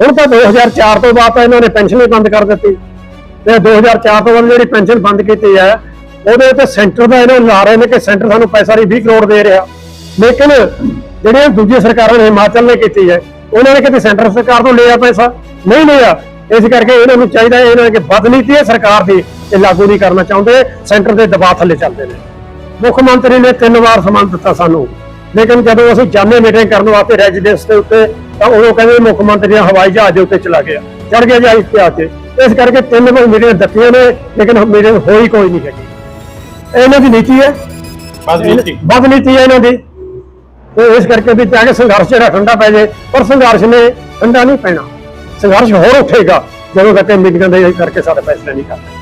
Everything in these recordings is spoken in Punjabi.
ਹੁਣ ਤਾਂ 2004 ਤੋਂ ਬਾਅਦ ਤਾਂ ਇਹਨਾਂ ਨੇ ਪੈਨਸ਼ਨ ਹੀ ਬੰਦ ਕਰ ਦਿੱਤੀ। ਤੇ 2004 ਤੋਂ ਬਾਅਦ ਜਿਹੜੀ ਪੈਨਸ਼ਨ ਬੰਦ ਕੀਤੀ ਹੈ, ਉਹਦੇ ਉੱਤੇ ਸੈਂਟਰ ਦਾ ਇਹਨਾਂ ਲਾ ਰਹੇ ਨੇ ਕਿ ਸੈਂਟਰ ਸਾਨੂੰ ਪੈਸਾ ਨਹੀਂ 20 ਕਰੋੜ ਦੇ ਰਿਹਾ। ਲੇਕਿਨ ਜਿਹੜੀਆਂ ਦੂਜੀਆਂ ਸਰਕਾਰਾਂ ਨੇ ਹਿਮਾਚਲ ਨੇ ਕੀਤੀ ਹੈ, ਉਹਨਾਂ ਨੇ ਕਿਤੇ ਸੈਂਟਰ ਸਰਕਾਰ ਤੋਂ ਲਿਆ ਪੈਸਾ? ਨਹੀਂ ਲਿਆ। ਇਸ ਕਰਕੇ ਇਹਨਾਂ ਨੂੰ ਚਾਹੀਦਾ ਹੈ, ਇਹਨਾਂ ਕਿ ਬਦਨੀਤੀ ਹੈ, ਸਰਕਾਰ ਦੀ ਇਹ ਲਾਗੂ ਨਹੀਂ ਕਰਨਾ ਚਾਹੁੰਦੇ। ਸੈਂਟਰ ਦੇ ਦਬਾਅ ਥੱਲੇ ਚੱਲਦੇ ਨੇ। ਮੁੱਖ ਮੰਤਰੀ ਨੇ ਤਿੰਨ ਵਾਰ ਸਮਾਂ ਦਿੱਤਾ ਸਾਨੂੰ। ਲੇਕਿਨ ਜਦੋਂ ਅਸੀਂ ਜਾਣੇ ਮੀਟਿੰਗ ਕਰਨ ਵਾਸਤੇ ਰੈਜ਼ੀਡੈਂਸ ਦੇ ਉੱਤੇ ਤਾਂ ਉਦੋਂ ਕਹਿੰਦੇ ਮੁੱਖ ਮੰਤਰੀ ਹਵਾਈ ਜਹਾਜ਼ ਦੇ ਉੱਤੇ ਚਲਾ ਗਿਆ। ਚੜ ਗਿਆ ਜਹਾਜ਼ ਤੇ ਆ ਕੇ। ਇਸ ਕਰਕੇ ਤਿੰਨ ਵਾਰ ਮੀਟਿੰਗ ਦਿੱਤੀਆਂ ਨੇ ਲੇਕਿਨ ਮੀਟਿੰਗ ਹੋਈ ਕੋਈ ਨਹੀਂ ਹੈਗੀ। ਇਹ ਇਹਨਾਂ ਦੀ ਨੀਤੀ ਹੈ। ਬਸ ਨੀਤੀ। ਬਦ ਨੀਤੀ ਹੈ ਇਹਨਾਂ ਦੀ। ਤੇ ਇਸ ਕਰਕੇ ਵੀ ਤਾਂ ਕਿ ਸੰਘਰਸ਼ ਜਿਹੜਾ ਠੰਡਾ ਪੈ ਜਾਏ ਪਰ ਸੰਘਰਸ਼ ਨੇ ਠੰਡਾ ਨਹੀਂ ਪੈਣਾ। ਸੰਘਰਸ਼ ਹੋਰ ਉੱਠੇਗਾ ਜਦੋਂ ਤੱਕ ਇਹ ਮੀਟਿੰਗਾਂ ਦੇ ਕਰਕੇ ਸਾਡੇ ਫੈਸਲੇ ਨਹੀਂ ਕਰਦੇ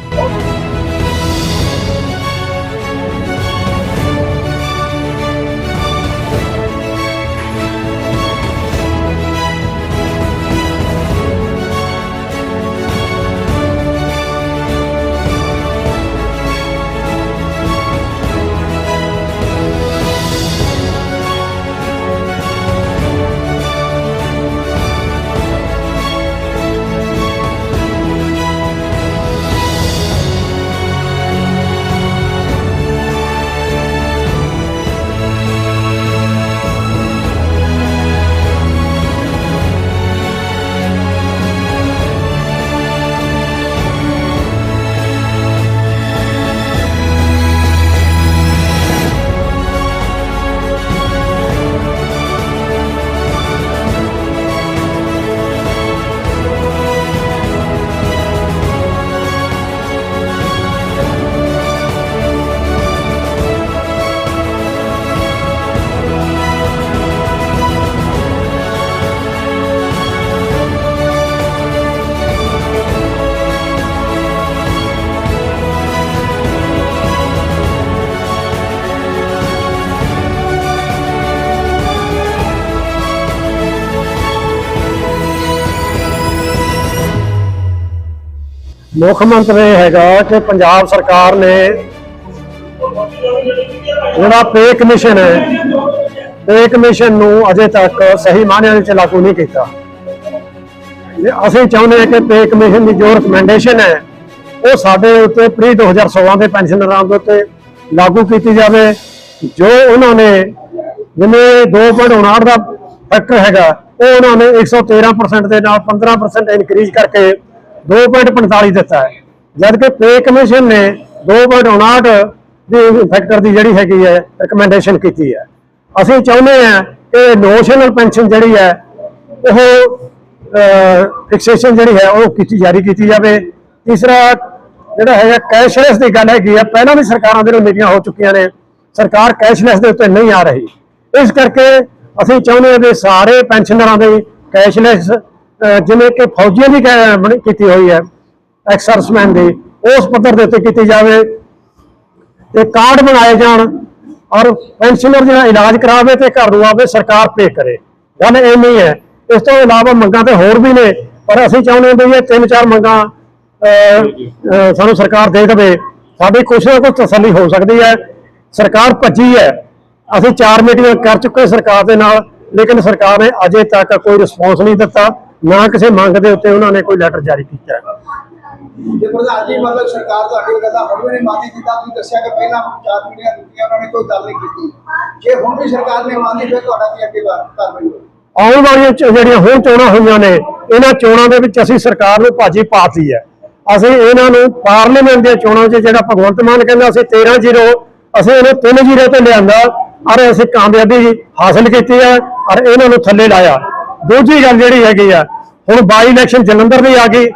ਮੁੱਖ ਮੰਤਰ ਇਹ ਹੈਗਾ ਕਿ ਪੰਜਾਬ ਸਰਕਾਰ ਨੇ ਜਿਹੜਾ ਪੇ ਕਮਿਸ਼ਨ ਹੈ ਪੇ ਕਮਿਸ਼ਨ ਨੂੰ ਅਜੇ ਤੱਕ ਸਹੀ ਮਾਅਨਿਆਂ ਵਿੱਚ ਲਾਗੂ ਨਹੀਂ ਕੀਤਾ। ਅਸੀਂ ਚਾਹੁੰਦੇ ਹਾਂ ਕਿ ਪੇ ਕਮਿਸ਼ਨ ਦੀ ਜੋ ਰეკਮੈਂਡੇਸ਼ਨ ਹੈ, ਉਹ ਸਾਡੇ ਉੱਤੇ ਪ੍ਰੀ 2016 ਦੇ ਪੈਨਸ਼ਨਰਾਂ ਦੇ ਉੱਤੇ ਲਾਗੂ ਕੀਤੀ ਜਾਵੇ। ਜੋ ਉਹਨਾਂ ਨੇ ਜਿਵੇਂ 2.59 ਦਾ ਫੈਕਟਰ ਹੈਗਾ, ਉਹ ਉਹਨਾਂ ਨੇ 113% ਦੇ ਨਾਲ 15% ਇਨਕਰੀਜ਼ ਕਰਕੇ 2.45 ਦਿੱਤਾ ਹੈ। ਜਦ ਕਿ ਪੇ ਕਮਿਸ਼ਨ ਨੇ 2.59 ਦੀ ਫੈਕਟਰ ਦੀ ਜਿਹੜੀ ਹੈਗੀ ਹੈ ਰეკਮੈਂਡੇਸ਼ਨ ਕੀਤੀ ਹੈ। ਅਸੀਂ ਚਾਹੁੰਦੇ ਹਾਂ ਕਿ ਨੋਸ਼ਨਲ ਪੈਨਸ਼ਨ ਜਿਹੜੀ ਹੈ, ਉਹ ਫਿਕਸੇਸ਼ਨ ਜਿਹੜੀ ਹੈ, ਉਹ ਕੀਤੀ ਜਾਰੀ ਕੀਤੀ ਜਾਵੇ। ਤੀਸਰਾ ਜਿਹੜਾ ਹੈਗਾ ਕੈਸ਼ਲੈਸ ਦੀ ਗੱਲ ਹੈਗੀ ਆ ਪਹਿਲਾਂ ਵੀ ਸਰਕਾਰਾਂ ਦੇ ਨਾਲ ਮੀਟਿੰਗਾਂ ਹੋ ਚੁੱਕੀਆਂ ਨੇ। ਸਰਕਾਰ ਕੈਸ਼ਲੈਸ ਦੇ ਉੱਤੇ ਨਹੀਂ ਆ ਰਹੀ। ਇਸ ਕਰਕੇ ਅਸੀਂ ਚਾਹੁੰਦੇ ਹਾਂ ਵੀ ਸਾਰੇ ਪੈਨਸ਼ਨਰਾਂ ਦੇ ਕੈਸ਼ਲੈਸ ਜਿਵੇਂ ਕਿ ਫੌਜੀਆਂ ਦੀ ਕੈ- ਬਣੀ- ਕੀਤੀ ਹੋਈ ਹੈ ਐਕਸਰਸਮੈਨ ਦੀ, ਉਸ ਪੱਧਰ ਦੇ ਉੱਤੇ ਕੀਤੀ ਜਾਵੇ ਤੇ ਕਾਰਡ ਬਣਾਏ ਜਾਣ ਔਰ ਪੈਨਸ਼ਨਰ ਜਿਹੜਾ ਇਲਾਜ ਕਰਾਵੇ ਤੇ ਘਰ ਨੂੰ ਆਵੇ, ਸਰਕਾਰ ਪੇ ਕਰੇ। ਗੱਲ ਇਹ ਨਹੀਂ ਹੈ। ਇਸ ਤੋਂ ਇਲਾਵਾ ਮੰਗਾਂ ਤੇ ਹੋਰ ਵੀ ਨੇ, ਪਰ ਅਸੀਂ ਚਾਹੁੰਦੇ ਹਾਂ ਵੀ ਇਹ ਤਿੰਨ ਚਾਰ ਮੰਗਾਂ ਸਾਨੂੰ ਸਰਕਾਰ ਦੇ ਦੇਵੇ। ਸਾਡੀ ਕੁਛ ਨਾ ਕੁਛ ਤਸੱਲੀ ਹੋ ਸਕਦੀ ਹੈ। ਸਰਕਾਰ ਭੱਜੀ ਹੈ। ਅਸੀਂ ਚਾਰ ਮੀਟਿੰਗਾਂ ਕਰ ਚੁੱਕੇ ਸਰਕਾਰ ਦੇ ਨਾਲ, ਲੇਕਿਨ ਸਰਕਾਰ ਨੇ ਅਜੇ ਤੱਕ ਕੋਈ ਰਿਸਪੌਂਸ ਨਹੀਂ ਦਿੱਤਾ। ਨਾ ਕਿਸੇ ਮੰਗ ਦੇ ਉੱਤੇ ਉਹਨਾਂ ਨੇ ਕੋਈ ਲੈਟਰ ਜਾਰੀ ਕੀਤਾ। ਹੈ ਜੇ ਪ੍ਰਧਾਨ ਜੀ ਮਤਲਬ ਸਰਕਾਰ ਤੁਹਾਡੀ ਗੱਲਾਂ ਹੁਣ ਵੀ ਨਹੀਂ ਮੰਨਦੀ ਜਿੱਦਾਂ ਤੁਸੀਂ ਦੱਸਿਆ ਕਿ ਪਹਿਲਾਂ ਚਾਰ ਮੀਟਿੰਗਾਂ ਦਿੱਤੀਆਂ ਉਹਨਾਂ ਨੇ ਕੋਈ ਗੱਲ ਨਹੀਂ ਕੀਤੀ। ਜੇ ਹੁਣ ਵੀ ਸਰਕਾਰ ਨੇ ਮੰਨਦੀ ਫਿਰ ਤੁਹਾਡਾ ਕੀ ਅੱਗੇ ਕਾਰ- ਕਾਰਵਾਈ ਹੋਵੇ ਆਉਣ ਵਾਲੀਆਂ ਜਿਹੜੀਆਂ ਹੁਣ ਚੋਣਾਂ ਹੋਈਆਂ ਨੇ ਇਹਨਾਂ ਚੋਣਾਂ ਦੇ ਵਿੱਚ ਅਸੀਂ ਸਰਕਾਰ ਨੂੰ ਭਾਜੀ ਪਾਤੀ ਹੈ। ਅਸੀਂ ਇਹਨਾਂ ਨੂੰ ਪਾਰਲੀਮੈਂਟ ਦੀਆਂ ਚੋਣਾਂ 'ਚ ਜਿਹੜਾ ਭਗਵੰਤ ਮਾਨ ਕਹਿੰਦਾ ਅਸੀਂ 13 ਜ਼ੀਰੋ ਅਸੀਂ ਇਹਨੂੰ 3 ਜ਼ੀਰੋ ਤੇ ਲਿਆਂਦਾ ਔਰ ਅਸੀਂ ਕਾਮਯਾਬੀ ਹਾਸਲ ਕੀਤੀ ਹੈ ਔਰ ਇਹਨਾਂ ਨੂੰ ਥੱਲੇ ਲਾਇਆ। ਦੂਜੀ ਗੱਲ ਜਿਹੜੀ ਹੈਗੀ ਆ ਹੁਣ ਬਾਈ ਇਲੈਕਸ਼ਨ ਜਲੰਧਰ ਦੀ ਆ ਗਈ।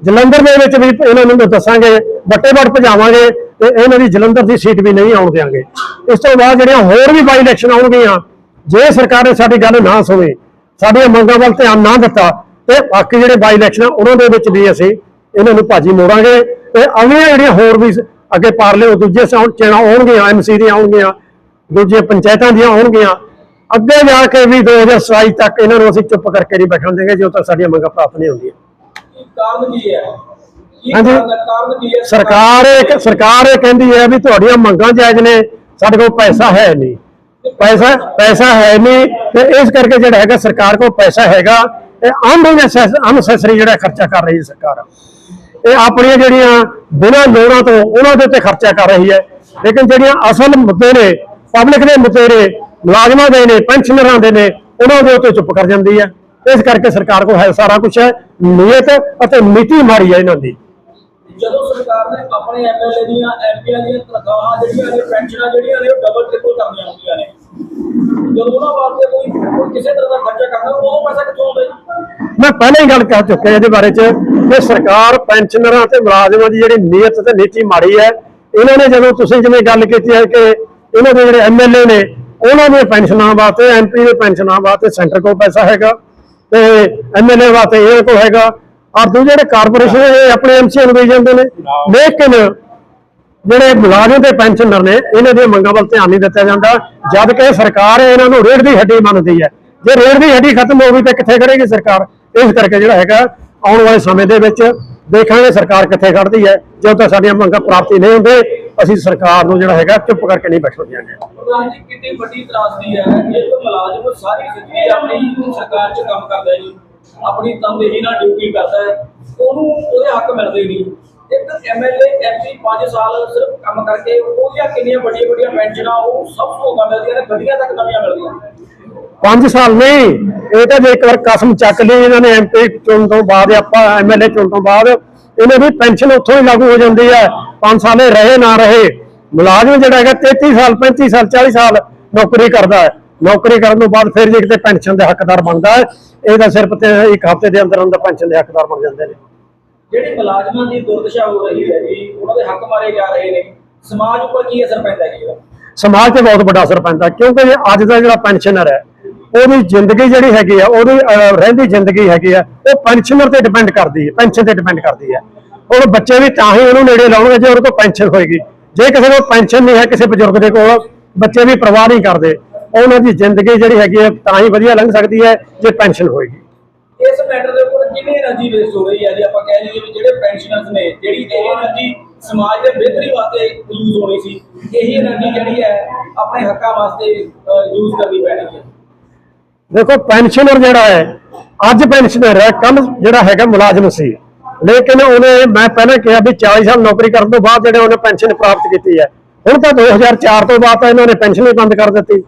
ਜਲੰਧਰ ਦੇ ਵਿੱਚ ਵੀ ਇਹਨਾਂ ਨੂੰ ਦੱਸਾਂਗੇ ਵੱਟੇ ਵੱਟ ਭਜਾਵਾਂਗੇ ਤੇ ਇਹਨਾਂ ਦੀ ਜਲੰਧਰ ਦੀ ਸੀਟ ਵੀ ਨਹੀਂ ਆਉਣ ਦੇਵਾਂਗੇ ਇਸ ਤੋਂ ਬਾਅਦ ਜਿਹੜੀਆਂ ਹੋਰ ਵੀ ਬਾਈ ਇਲੈਕਸ਼ਨ ਆਉਣਗੀਆਂ ਜੇ ਸਰਕਾਰ ਨੇ ਸਾਡੀ ਗੱਲ ਨਾ ਸੁਣੀ ਸਾਡੀਆਂ ਮੰਗਾਂ ਵੱਲ ਧਿਆਨ ਨਾ ਦਿੱਤਾ ਤੇ ਬਾਕੀ ਜਿਹੜੇ ਬਾਈ ਇਲੈਕਸ਼ਨ ਆ, ਉਹਨਾਂ ਦੇ ਵਿੱਚ ਵੀ ਅਸੀਂ ਇਹਨਾਂ ਨੂੰ ਭਾਜੀ ਮੋੜਾਂਗੇ ਤੇ ਅਗਲੀਆਂ ਜਿਹੜੀਆਂ ਹੋਰ ਵੀ ਅੱਗੇ ਪਾਰਲੇ ਦੂਜੇ ਸਾਉਣ ਚੇਣਾ ਆਉਣਗੀਆਂ ਐਮਸੀ ਦੀਆਂ ਆਉਣਗੀਆਂ ਦੂਜੀਆਂ ਪੰਚਾਇਤਾਂ ਦੀਆਂ ਆਉਣਗੀਆਂ ਅੱਗੇ ਜਾ ਕੇ ਵੀ 2027 ਤੱਕ ਇਹਨਾਂ ਨੂੰ ਅਸੀਂ ਚੁੱਪ ਕਰਕੇ ਨਹੀਂ ਬੈਠਣ ਦੇਂਗੇ ਜਦੋਂ ਤੱਕ ਸਾਡੀਆਂ ਮੰਗਾਂ ਪ੍ਰਾਪਤ ਨਹੀਂ ਹੁੰਦੀਆਂ। ਕਾਰਨ ਕੀ ਹੈ? ਹਾਂਜੀ। ਕਾਰਨ ਕੀ ਹੈ? ਸਰਕਾਰ ਇਹ ਸਰਕਾਰ ਇਹ ਕਹਿੰਦੀ ਹੈ ਵੀ ਤੁਹਾਡੀਆਂ ਮੰਗਾਂ ਜਾਇਜ਼ ਨੇ ਸਾਡੇ ਕੋਲ ਪੈਸਾ ਹੈ ਨਹੀਂ। ਪੈਸਾ ਪੈਸਾ ਹੈ ਨਹੀਂ ਤੇ ਇਸ ਕਰਕੇ ਜਿਹੜਾ ਹੈਗਾ ਸਰਕਾਰ ਕੋਲ ਪੈਸਾ ਹੈਗਾ ਇਹ ਅਨਨੈਸੈਸਰੀ ਜਿਹੜਾ ਖਰਚਾ ਕਰ ਰਹੀ ਹੈ ਸਰਕਾਰ। ਇਹ ਆਪਣੀਆਂ ਜਿਹੜੀਆਂ ਬਿਨਾਂ ਲੋੜਾਂ ਤੋਂ ਉਹਨਾਂ ਦੇ ਉੱਤੇ ਖਰਚਾ ਕਰ ਰਹੀ ਹੈ। ਲੇਕਿਨ ਜਿਹੜੀਆਂ ਅਸਲ ਮੁੱਦੇ ਨੇ ਪਬਲਿਕ ਦੇ ਮੁੱਦੇ ਨੇ ਮੁਲਾਜ਼ਮਾਂ ਦੇ ਨੇ ਪੈਨਸ਼ਨਰਾਂ ਦੇ ਨੇ ਉਹਨਾਂ ਦੇ ਉੱਤੇ ਚੁੱਪ ਕਰ ਜਾਂਦੀ ਹੈ। ਇਸ ਕਰਕੇ ਸਰਕਾਰ ਕੋਲ ਹੈ ਸਾਰਾ ਕੁਝ ਹੈ ਨੀਅਤ ਅਤੇ ਨੀਤੀ ਮਾੜੀ ਹੈ ਇਹਨਾਂ ਦੀ। ਜਦੋਂ ਸਰਕਾਰ ਨੇ ਆਪਣੇ ਐਮਐਲਏ ਦੀਆਂ ਐਮਪੀਆਂ ਦੀਆਂ ਤਨਖਾਹਾਂ ਜਿਹੜੀਆਂ ਨੇ ਪੈਨਸ਼ਨਾਂ ਜਿਹੜੀਆਂ ਨੇ ਉਹ ਡਬਲ ਟ੍ਰਿਪਲ ਕਰਨੀਆਂ ਹੁੰਦੀਆਂ ਨੇ। ਜਦੋਂ ਉਹਨਾਂ ਵਾਸਤੇ ਕੋਈ ਕੋਈ ਕਿਸੇ ਤਰ੍ਹਾਂ ਦਾ ਖਰਚਾ ਕਰਨਾ ਉਹ ਪੈਸਾ ਕਿੱਥੋਂ ਆਉਂਦਾ ਜੀ? ਮੈਂ ਪਹਿਲਾਂ ਹੀ ਗੱਲ ਕਰ ਚੁੱਕਿਆ ਇਹਦੇ ਬਾਰੇ ਚ ਕਿ ਸਰਕਾਰ ਪੈਨਸ਼ਨਰਾਂ ਤੇ ਮੁਲਾਜ਼ਮਾਂ ਦੀ ਜਿਹੜੀ ਨੀਅਤ ਤੇ ਨੀਤੀ ਮਾੜੀ ਹੈ ਇਹਨਾਂ ਨੇ ਜਦੋਂ ਤੁਸੀਂ ਜਿਵੇਂ ਗੱਲ ਕੀਤੀ ਹੈ ਕਿ ਇਹਨਾਂ ਦੇ ਜਿਹੜੇ ਐਮਐਲਏ ਨੇ ਉਹਨਾਂ ਦੀਆਂ ਪੈਨਸ਼ਨਾਂ ਵਾਸਤੇ ਐਮਪੀ ਦੇ ਪੈਨਸ਼ਨਾਂ ਵਾਸਤੇ ਸੈਂਟਰ ਕੋਲ ਪੈਸਾ ਹੈਗਾ ਤੇ ਐਮਐਲਏ ਵਾਸਤੇ ਇਹ ਕੋਲ ਹੈਗਾ। ਔਰ ਦੂਜੇ ਜਿਹੜੇ ਕਾਰਪੋਰੇਸ਼ਨ ਇਹ ਆਪਣੇ ਐਮਸੀਆਂ ਨੂੰ ਦੇ ਜਾਂਦੇ ਨੇ। ਲੇਕਿਨ ਜਿਹੜੇ ਮੁਲਾਜ਼ਮ ਤੇ ਪੈਨਸ਼ਨਰ ਨੇ, ਇਹਨਾਂ ਦੀਆਂ ਮੰਗਾਂ ਵੱਲ ਧਿਆਨ ਨਹੀਂ ਦਿੱਤਾ ਜਾਂਦਾ। ਜਦ ਕਿ ਸਰਕਾਰ ਇਹਨਾਂ ਨੂੰ ਰੇੜ ਦੀ ਹੱਡੀ ਮੰਨਦੀ ਹੈ। ਜੇ ਰੇੜ ਦੀ ਹੱਡੀ ਖਤਮ ਹੋ ਗਈ, ਤਾਂ ਕਿੱਥੇ ਖੜੇਗੀ ਸਰਕਾਰ? ਇਸ ਕਰਕੇ ਜਿਹੜਾ ਹੈਗਾ, ਆਉਣ ਵਾਲੇ ਸਮੇਂ ਦੇ ਵਿੱਚ ਦੇਖਾਂਗੇ ਸਰਕਾਰ ਕਿੱਥੇ ਖੜਦੀ ਹੈ। ਜਦੋਂ ਤੱਕ ਸਾਡੀਆਂ ਮੰਗਾਂ ਪ੍ਰਾਪਤੀ ਨਹੀਂ ਹੁੰਦੇ ਅਸੀਂ ਸਰਕਾਰ ਨੂੰ ਜਿਹੜਾ ਹੈਗਾ ਚੁੱਪ ਕਰਕੇ ਨਹੀਂ ਬੈਠਣ ਦਿਆਂਗੇ। ਪ੍ਰਧਾਨ ਜੀ ਕਿੰਨੀ ਵੱਡੀ ਤਰਾਸਦੀ ਹੈ ਜੇ ਕੋਈ ਮੁਲਾਜ਼ਮ ਸਾਰੀ ਜ਼ਿੰਦਗੀ ਆਪਣੀ ਸਰਕਾਰ 'ਚ ਕੰਮ ਕਰਦਾ ਹੈ ਜੀ। ਆਪਣੀ ਤਨਦੇਹੀ ਨਾਲ ਡਿਊਟੀ ਕਰਦਾ ਹੈ। ਉਹਨੂੰ ਉਹਦੇ ਹੱਕ ਮਿਲਦੇ ਨਹੀਂ। ਇੱਕ ਐਮਐਲਏ ਐਮਪੀ 5 ਸਾਲ ਸਿਰਫ ਕੰਮ ਕਰਕੇ ਉਹਦੀਆਂ ਕਿੰਨੀਆਂ ਵੱਡੀਆਂ ਵੱਡੀਆਂ ਪੈਨਸ਼ਨਾਂ ਉਹ ਸਭ ਸਹੂਲਤਾਂ ਮਿਲਦੀਆਂ ਨੇ ਗੱਡੀਆਂ ਤੱਕ ਨਵੀਆਂ ਮਿਲਦੀਆਂ। 5 ਸਾਲ ਨਹੀਂ ਇਹ ਤਾਂ ਜੇ ਇੱਕ ਵਾਰ ਕਸਮ ਚੱਕ ਲਈ ਇਹਨਾਂ ਨੇ ਐਮਪੀ ਚੁਣ ਤੋਂ ਬਾਅਦ ਆਪਾਂ ਐਮਐਲਏ ਚੁਣ ਤੋਂ ਬਾਅਦ ਇਹਨਾਂ ਦੀ ਪੈਨਸ਼ਨ ਉੱਥੋਂ ਹੀ ਲਾਗੂ ਹੋ ਜਾਂਦੀ ਹੈ 5 ਸਾਲੇ ਰਹੇ ਨਾ ਰਹੇ। ਮੁਲਾਜ਼ਮ ਜਿਹੜਾ ਹੈਗਾ 33 ਸਾਲ 35 ਸਾਲ 40 ਸਾਲ ਨੌਕਰੀ ਕਰਦਾ ਹੈ। ਨੌਕਰੀ ਕਰਨ ਤੋਂ ਬਾਅਦ ਫਿਰ ਜੇ ਕਿਤੇ ਪੈਨਸ਼ਨ ਦੇ ਹੱਕਦਾਰ ਬਣਦਾ ਹੈ ਇਹਦਾ ਸਿਰਫ ਤੇ ਇੱਕ ਹਫ਼ਤੇ ਦੇ ਅੰਦਰ ਅੰਦਰ ਪੈਨਸ਼ਨ ਦੇ ਹੱਕਦਾਰ ਬਣ ਜਾਂਦੇ ਨੇ। ਜਿਹੜੇ ਮੁਲਾਜ਼ਮਾਂ ਦੀ ਦੁਰਦਸ਼ਾ ਹੋ ਰਹੀ ਹੈ ਜੀ ਉਹਨਾਂ ਦੇ ਹੱਕ ਮਾਰੇ ਜਾ ਰਹੇ ਨੇ। ਸਮਾਜ ਉੱਪਰ ਕੀ ਅਸਰ ਪੈਂਦਾ ਹੈ ਜੀ ਸਮਾਜ ਤੇ ਬਹੁਤ ਵੱਡਾ ਅਸਰ ਪੈਂਦਾ ਕਿਉਂਕਿ ਅੱਜ ਦਾ ਜਿਹੜਾ ਪੈਨਸ਼ਨਰ ਹੈ ਉਹਦੀ ਜ਼ਿੰਦਗੀ ਜਿਹੜੀ ਹੈਗੀ ਆ, ਉਹਦੀ ਰਹਿੰਦੀ ਜ਼ਿੰਦਗੀ ਹੈਗੀ ਆ, ਉਹ ਪੈਨਸ਼ਨਰ ਤੇ ਡਿਪੈਂਡ ਕਰਦੀ ਹੈ ਪੈਨਸ਼ਨ ਤੇ ਡਿਪੈਂਡ ਕਰਦੀ ਹੈ। ਹੁਣ ਬੱਚੇ ਵੀ ਤਾਂ ਹੀ ਉਹਨੂੰ ਨੇੜੇ ਲਾਉਣਗੇ ਜੇ ਉਹਦੇ ਕੋਲ ਪੈਨਸ਼ਨ ਹੋਏਗੀ। ਜੇ ਕਿਸੇ ਕੋਲ ਪੈਨਸ਼ਨ ਨਹੀਂ ਹੈ, ਕਿਸੇ ਬਜ਼ੁਰਗ ਦੇ ਕੋਲ, ਬੱਚੇ ਵੀ ਪਰਵਾਹ ਨਹੀਂ ਕਰਦੇ। ਉਹਨਾਂ ਦੀ ਜ਼ਿੰਦਗੀ ਜਿਹੜੀ ਹੈਗੀ ਹੈ ਤਾਂ ਹੀ ਵਧੀਆ ਲੰਘ ਸਕਦੀ ਹੈ, ਜੇ ਪੈਨਸ਼ਨ ਹੋਏਗੀ। ਇਸ ਮੈਟਰ ਦੇ ਉੱਪਰ ਕਿੰਨੀ એનર્ਜੀ ਵੇਸਟ ਹੋ ਰਹੀ ਹੈ? ਜੀ ਆਪਾਂ ਕਹਿ ਲਈਏ ਵੀ ਜਿਹੜੇ ਪੈਨਸ਼ਨਰਸ ਨੇ, ਜਿਹੜੀ ਇਹ એનર્ਜੀ ਸਮਾਜ ਦੇ ਬਿਹਤਰੀ ਵਾਸਤੇ ਯੂਜ਼ ਹੋਣੀ ਸੀ, ਇਹੀ એનર્ਜੀ ਜਿਹੜੀ ਹੈ ਆਪਣੇ ਹੱਕਾਂ ਵਾਸਤੇ ਯੂਜ਼ ਕਰਨੀ ਪੈਣੀ ਹੈ। ਦੇਖੋ ਪੈਨਸ਼ਨਰ ਜਿਹੜਾ ਹੈ, ਅੱਜ ਪੈਨਸ਼ਨਰ ਹੈ ਕੱਲ ਜਿਹੜਾ ਹੈਗਾ ਮੁਲਾਜ਼ਮ ਸੀ। ਲੇਕਿਨ ਉਹਨੇ, ਮੈਂ ਪਹਿਲਾਂ ਕਿਹਾ ਵੀ 40 ਸਾਲ ਨੌਕਰੀ ਕਰਨ ਤੋਂ ਬਾਅਦ ਜਿਹੜੇ ਉਹਨੇ ਪੈਨਸ਼ਨ ਪ੍ਰਾਪਤ ਕੀਤੀ ਹੈ। ਹੁਣ ਤਾਂ 2004 ਤੋਂ ਬਾਅਦ ਤਾਂ ਇਹਨਾਂ ਨੇ ਪੈਨਸ਼ਨ ਹੀ ਬੰਦ ਕਰ ਦਿੱਤੀ।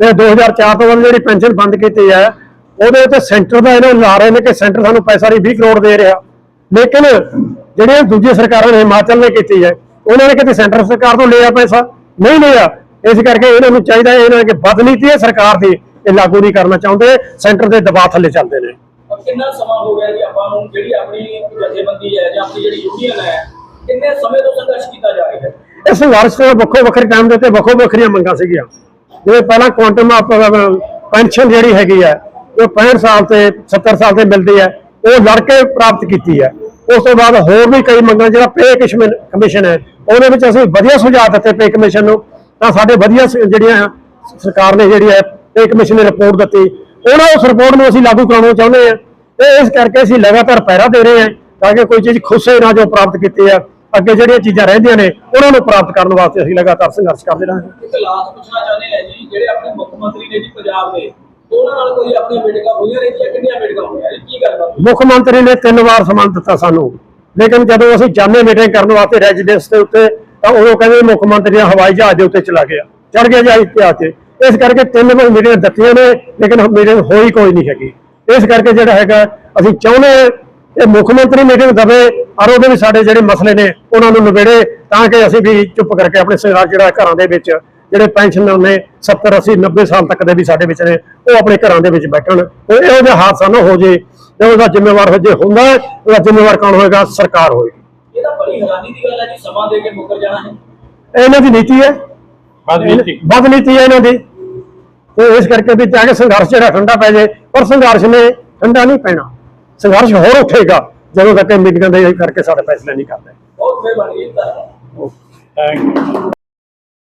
ਤੇ 2004 ਤੋਂ ਬਾਅਦ ਜਿਹੜੀ ਪੈਨਸ਼ਨ ਬੰਦ ਕੀਤੀ ਹੈ, ਉਹਦੇ ਉੱਤੇ ਸੈਂਟਰ ਦਾ ਇਹਨਾਂ ਲਾ ਰਹੇ ਨੇ ਕਿ ਸੈਂਟਰ ਸਾਨੂੰ ਪੈਸਾ ਨਹੀਂ 20 ਕਰੋੜ ਦੇ ਰਿਹਾ। ਲੇਕਿਨ ਜਿਹੜੀਆਂ ਦੂਜੀਆਂ ਸਰਕਾਰਾਂ ਨੇ ਹਿਮਾਚਲ ਨੇ ਕੀਤੀ ਹੈ, ਉਹਨਾਂ ਨੇ ਕਿਤੇ ਸੈਂਟਰ ਸਰਕਾਰ ਤੋਂ ਲਿਆ ਪੈਸਾ? ਨਹੀਂ ਲਿਆ। ਇਸ ਕਰਕੇ ਇਹਨਾਂ ਨੂੰ ਚਾਹੀਦਾ ਹੈ, ਇਹਨਾਂ ਕਿ ਬਦਨੀਤੀ ਹੈ ਸਰਕਾਰ ਦੀ। ਇਹ ਲਾਗੂ ਨਹੀਂ ਕਰਨਾ ਚਾਹੁੰਦੇ ਸੈਂਟਰ ਦੇ ਦਬਾਅ ਥੱਲੇ ਚੱਲਦੇ ਨੇ। ਕਿੰਨਾ ਸਮਾਂ ਹੋ ਗਿਆ ਜੀ ਆਪਾਂ ਨੂੰ ਜਿਹੜੀ ਆਪਣੀ ਜਥੇਬੰਦੀ ਹੈ ਜਾਂ ਆਪਣੀ ਜਿਹੜੀ ਯੂਨੀਅਨ ਹੈ ਕਿੰਨੇ ਸਮੇਂ ਤੋਂ ਸੰਘਰਸ਼ ਕੀਤਾ ਜਾ ਰਿਹਾ ਹੈ? ਇਹ ਸੰਘਰਸ਼ ਦੇ ਵੱਖੋ ਵੱਖਰੇ ਟਾਈਮ ਦੇ ਉੱਤੇ ਵੱਖੋ ਵੱਖਰੀਆਂ ਮੰਗਾਂ ਸੀਗੀਆਂ। ਜਿਵੇਂ ਪਹਿਲਾਂ ਕੁਆਂਟਮ ਪੈਨਸ਼ਨ ਜਿਹੜੀ ਹੈਗੀ ਹੈ ਉਹ 65 ਸਾਲ ਤੇ 70 ਸਾਲ ਤੇ ਮਿਲਦੀ ਹੈ ਉਹ ਲੜ ਕੇ ਪ੍ਰਾਪਤ ਕੀਤੀ ਹੈ। ਉਸ ਤੋਂ ਬਾਅਦ ਹੋਰ ਵੀ ਕਈ ਮੰਗਾਂ ਜਿਹੜਾ ਪੇ ਕਮਿਸ਼ਨ ਹੈ ਉਹਦੇ ਵਿੱਚ ਅਸੀਂ ਵਧੀਆ ਸੁਝਾਅ ਦਿੱਤੇ ਪੇ ਕਮਿਸ਼ਨ ਨੂੰ। ਤਾਂ ਸਾਡੇ ਵਧੀਆ ਜਿਹੜੀਆਂ ਸਰਕਾਰ ਨੇ ਜਿਹੜੀ ਹੈ ਪੇ ਕਮਿਸ਼ਨ ਨੇ ਰਿਪੋਰਟ ਦਿੱਤੀ। ਉਹਨਾਂ ਉਸ ਰਿਪੋਰਟ ਨੂੰ ਅਸੀਂ ਲਾਗੂ ਕਰਾਉਣਾ ਚਾਹੁੰਦੇ ਹਾਂ। ਤੇ ਇਸ ਕਰਕੇ ਅਸੀਂ ਲਗਾਤਾਰ ਪਹਿਰਾ ਦੇ ਰਹੇ ਹਾਂ ਤਾਂ ਕਿ ਕੋਈ ਚੀਜ਼ ਖੁੱਸੇ ਨਾ ਜੋ ਪ੍ਰਾਪਤ ਕੀਤੀ ਹੈ ਅੱਗੇ ਜਿਹੜੀਆਂ ਚੀਜ਼ਾਂ ਰਹਿੰਦੀਆਂ ਨੇ ਉਹਨਾਂ ਨੂੰ ਪ੍ਰਾਪਤ ਕਰਨ ਵਾਸਤੇ ਅਸੀਂ ਲਗਾਤਾਰ ਸੰਘਰਸ਼ ਕਰਦੇ ਰਹਾਂਗੇ। ਇੱਕ ਲਾਸਟ ਪੁੱਛਣਾ ਚਾਹੁੰਦੇ ਹਾਂ ਜੀ ਜਿਹੜੇ ਆਪਣੇ ਮੁੱਖ ਮੰਤਰੀ ਨੇ ਜੀ ਪੰਜਾਬ ਦੇ ਉਹਨਾਂ ਨਾਲ ਕੋਈ ਆਪਣੀਆਂ ਮੀਟਿੰਗਾਂ ਹੋਈਆਂ ਨੇ ਜਾਂ ਕਿੰਨੀਆਂ ਮੀਟਿੰਗਾਂ ਹੋਈਆਂ ਨੇ? ਕੀ ਗੱਲ ਬਾਤ ਮੁੱਖ ਮੰਤਰੀ ਨੇ ਤਿੰਨ ਵਾਰ ਸਮਾਨ ਦਿੱਤਾ ਸਾਨੂੰ। ਲੇਕਿਨ ਜਦੋਂ ਅਸੀਂ ਜਾਣੇ ਮੀਟਿੰਗ ਕਰਨ ਵਾਸਤੇ ਰੈਜ਼ੀਡੈਂਸ ਦੇ ਉੱਤੇ ਤਾਂ ਉਦੋਂ ਕਹਿੰਦੇ ਮੁੱਖ ਮੰਤਰੀ ਦਾ ਹਵਾਈ ਜਹਾਜ਼ ਦੇ ਉੱਤੇ ਚਲਾ ਗਿਆ। ਚੜ ਗਿਆ ਜਹਾਜ਼ ਤੇ ਆ ਕੇ। ਇਸ ਕਰਕੇ ਤਿੰਨ ਵਾਰ ਮੀਟਿੰਗ ਦਿੱਤੀਆਂ ਨੇ ਲੇਕਿਨ ਮੀਟਿੰਗ ਹੋਈ ਕੋਈ ਨਹੀਂ ਹੈਗੀ। ਇਸ ਕਰਕੇ ਜਿਹੜਾ ਹੈਗਾ ਅਸੀਂ ਚਾਹੁੰਦੇ ਹਾਂ ਕਿ ਮੁੱਖ ਮੰਤਰੀ ਮੀਟਿੰਗ ਦਵੇ ਔਰ ਉਹਦੇ ਵੀ ਸਾਡੇ ਜਿਹੜੇ ਮਸਲੇ ਨੇ ਉਹਨਾਂ ਨੂੰ ਨਿਬੇੜੇ ਤਾਂ ਕਿ ਅਸੀਂ ਵੀ ਚੁੱਪ ਕਰਕੇ ਆਪਣੇ ਸੰਘਰਸ਼ ਜਿਹੜਾ ਘਰਾਂ ਦੇ ਵਿੱਚ ਜਿਹੜੇ ਪੈਨਸ਼ਨਰ ਨੇ 70 80 90 ਸਾਲ ਤੱਕ ਦੇ ਵੀ ਸਾਡੇ ਵਿੱਚ ਨੇ ਉਹ ਆਪਣੇ ਘਰਾਂ ਦੇ ਵਿੱਚ ਬੈਠਣ। ਉਹ ਇਹੋ ਜਿਹਾ ਹਾਦਸਾ ਨਾ ਹੋ ਜੇ ਤੇ ਉਹਦਾ ਜ਼ਿੰਮੇਵਾਰ ਹੋ ਜੇ ਹੁੰਦਾ ਹੈ, ਉਹਦਾ ਜ਼ਿੰਮੇਵਾਰ ਕੌਣ ਹੋਏਗਾ? ਸਰਕਾਰ ਹੋਏਗੀ। ਇਹ ਤਾਂ ਬੜੀ ਹੈਰਾਨੀ ਦੀ ਗੱਲ ਹੈ ਜੀ ਸਮਾਂ ਦੇ ਕੇ ਮੁੱਕਰ ਜਾਣਾ ਹੈ। ਇਹਨਾਂ ਦੀ ਨੀਤੀ ਹੈ। ਬਦ ਨੀਤੀ ਹੈ ਇਹਨਾਂ ਦੀ। ਤੇ ਇਸ ਕਰਕੇ ਵੀ ਤਾਂ ਕਿ ਸੰਘਰਸ਼ ਜਿਹੜਾ ਠੰਡਾ ਪੈ ਜਾਏ ਪਰ ਸੰਘਰਸ਼ ਨੇ ਠੰਡਾ ਨਹੀਂ ਪੈਣਾ। ਸੰਘਰਸ਼ ਹੋਰ ਉੱਠੇਗਾ ਜਦੋਂ ਤੱਕ ਇਹ ਮੀਟਿੰਗਾਂ ਦੇ ਕਰਕੇ ਸਾਡੇ ਫੈਸਲੇ ਨਹੀਂ ਕਰਦੇ। ਬਹੁਤ ਮਿਹਰਬਾਨੀ ਜੀ ਧੰਨਵਾਦ ਥੈਂਕ ਯੂ